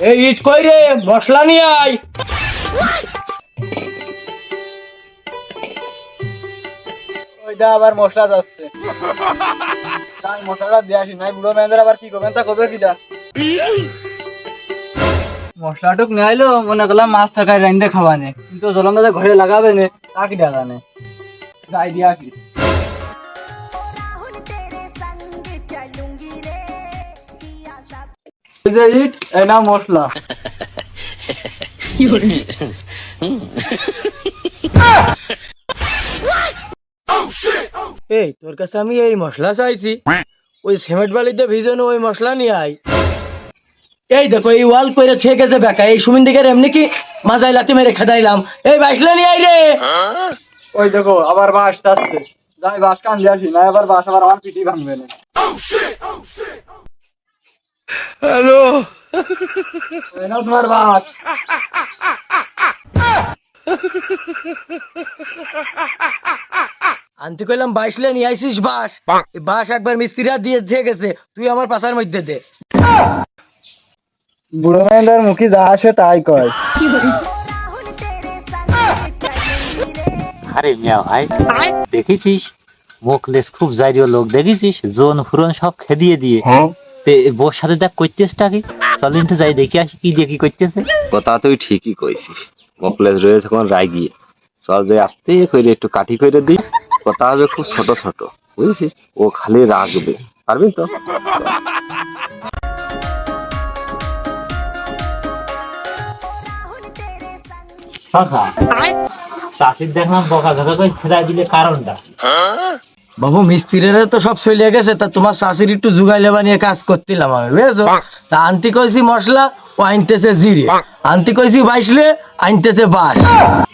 এই ইট রে? মশলা নিয়ে আয়। ওইটা আবার মশলা যাচ্ছে। তাই মশলাটা দিয়ে আসি, নাই বুড়ো ম্যানদের আবার কি করবেন তা কবে কিটা মশলাটুক নাইলো মনে করলাম মাছ তরকারি রাইন্দে খাওয়ানে কিন্তু জলঙ্গাতে ঘরে লাগাবে নে, তা কি ডাকানে যাই দিয়া আসি যে ইট এই মশলা। এই তোর কাছে আমি এই মশলা চাইছি। ওই সিমেন্ট বালিতে ভিজানো ওই মশলা নিয়ে আই এই দেখো এই ওয়াল কইরে থেকে গেছে বেকা। এই সুমিন দিকের এমনি কি মাজাই লাতি মেরে খেদাইলাম। এই বাসলা নিয়ে আই রে। ওই দেখো আবার বাস যাচ্ছে। যাই বাস কান দিয়ে আসি না আবার বাস আবার আমার পিটি ভাঙবে না। হ্যালো। তোমার বাস আনতে কইলাম বাইশ লেন আইসিস বাস। বাস একবার মিস্ত্রিরা দিয়ে দিয়ে গেছে তুই আমার পাশার মধ্যে দে। বুড়ো মাইন্দার মুখী যা আসে তাই কয়। আরে মিয়া ভাই দেখেছিস? মুখলেস খুব জারিও লোক দেখেছিস? জোন ফুরন সব খেদিয়ে দিয়ে। হ্যাঁ? বোর সাথে দেখ করতেছটা কি? চল তো যাই দেখি আসি কি দেখি করতেছে কথা তুই ঠিকই কইছিস। কমপ্লেক্স রয়েছে এখন রাগিয়ে। চল যাই আস্তে কইরে একটু কাঠি কইরে দিই কথা হবে খুব ছোট ছোট বুঝেছিস? ও খালি রাগবে পারবি তো? শাশির দেখলাম বকা ধকা করে ফেলাই দিলে কারণটা। হ্যাঁ? বাবু মিস্ত্রিরা তো সব চলে গেছে তা তোমার শাশুড়ি একটু জুগাইলে বানিয়ে কাজ করতিলাম আমি বুঝেছ? তা আনতে কইছি মশলা ও আনতেছে জিরে। আনতে কইছি বাইশলে আনতেছে বাস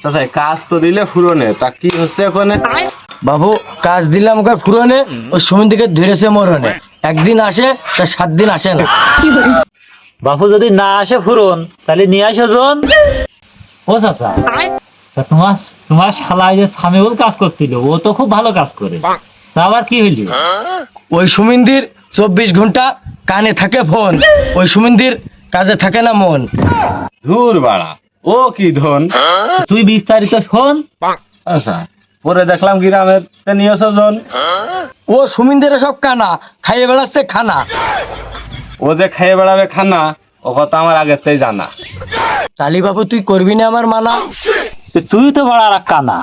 আচ্ছা কাজ তো দিলে ফুরনে তা কি হচ্ছে ওখানে বাবু কাজ দিলাম ওকে ফুরনে ওই সুমিন দিকে ধরেছে মরণে। একদিন আসে তা সাত দিন আসে না। বাবু যদি না আসে ফুরন তাহলে নিয়ে আসো জোন। ও চাচা তোমার তোমার শালায় যে সামিউল কাজ করছিল ও তো খুব ভালো কাজ করে। আবার কি হইলি? ওই সুমিন্দির চব্বিশ ঘণ্টা কানে থাকে ফোন ওই সুমিন্দির কাজে থাকে না মন। ধুর বাড়া ও কি ধন? তুই বিস্তারিত শোন। আচ্ছা পরে দেখলাম গ্রামের জন। ও সুমিন্দের সব কানা খাইয়ে বেড়াচ্ছে খানা। ও যে খেয়ে বেড়াবে খানা ও কথা আমার আগের থেকে জানা। তালি বাবু তুই করবি না আমার মানা? তুই তো বড় আর কানা